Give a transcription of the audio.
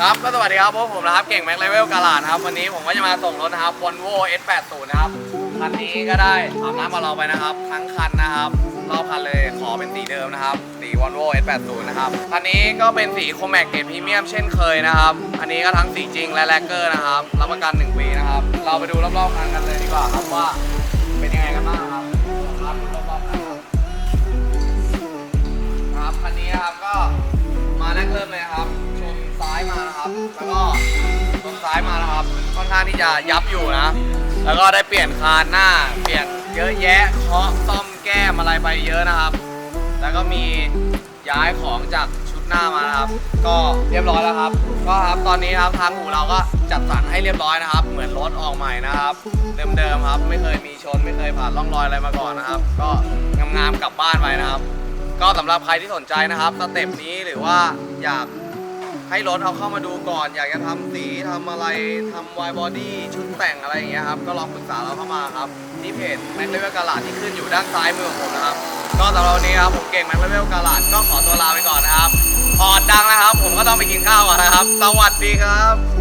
ครับก็สวัสดีครับพวกผมนะครับเก่งแม็กเลเวลกาลาดครับ วันนี้ผมก็จะมาส่งรถนะครับ Volvo S80 นะครับคันนี้ก็ได้อาบน้ำมาเราไปนะครับทั้งคันนะครับรอบคันเลยขอเป็นสีเดิมนะครับสี Volvo S80 นะครับคันนี้ก็เป็นสีโคแม็กเกรดพรีเมียมเช่นเคยนะครับอันนี้ก็ทั้งสีจริงและแลกเกอร์นะครับรับประกัน 1 ปีนะครับ เราไปดูรอบๆคันกันเลยดีกว่าครับว่าเป็นยังไงกันบ้างครับครับรอบๆคันครับคันนี้นะครับก็มาแรกเริ่มเลยครับ นะครับ แล้วก็ชนซ้ายมานะครับ ค่อนข้างที่จะยับอยู่นะ แล้วก็ได้เปลี่ยนคานหน้า เปลี่ยนเยอะแยะเคาะซ่อมแก้มอะไรไปเยอะนะครับ แล้วก็มีย้ายของจากชุดหน้ามานะครับ ก็เรียบร้อยแล้วครับ ก็ครับตอนนี้ครับทางอู่เราก็จัดสรรให้เรียบร้อยนะครับ เหมือนรถออกใหม่นะครับ เดิมๆครับ ไม่เคยมีชนไม่เคยผ่านร่องรอยอะไรมาก่อนนะครับ ก็งามๆกลับบ้านไปนะครับ ก็สำหรับใครที่สนใจนะครับสเต็ปนี้หรือว่าอยาก ให้รถเอาเข้ามาดูก่อน อยากจะทำสีทำอะไรทำวายบอดี้ชุดแต่งอะไรอย่างเงี้ยครับ ก็ลองปรึกษาเราเข้ามาครับ ที่เพจแม็กเลเวลกาลาดที่ขึ้นอยู่ด้านซ้ายมือของผมนะครับ ก็สำหรับวันนี้ครับผมเก่งแม็กเลเวลกาลาดก็ขอตัวลาไปก่อนนะครับออดดังนะครับ ผมก็ต้องไปกินข้าวก่อนนะครับ สวัสดีครับ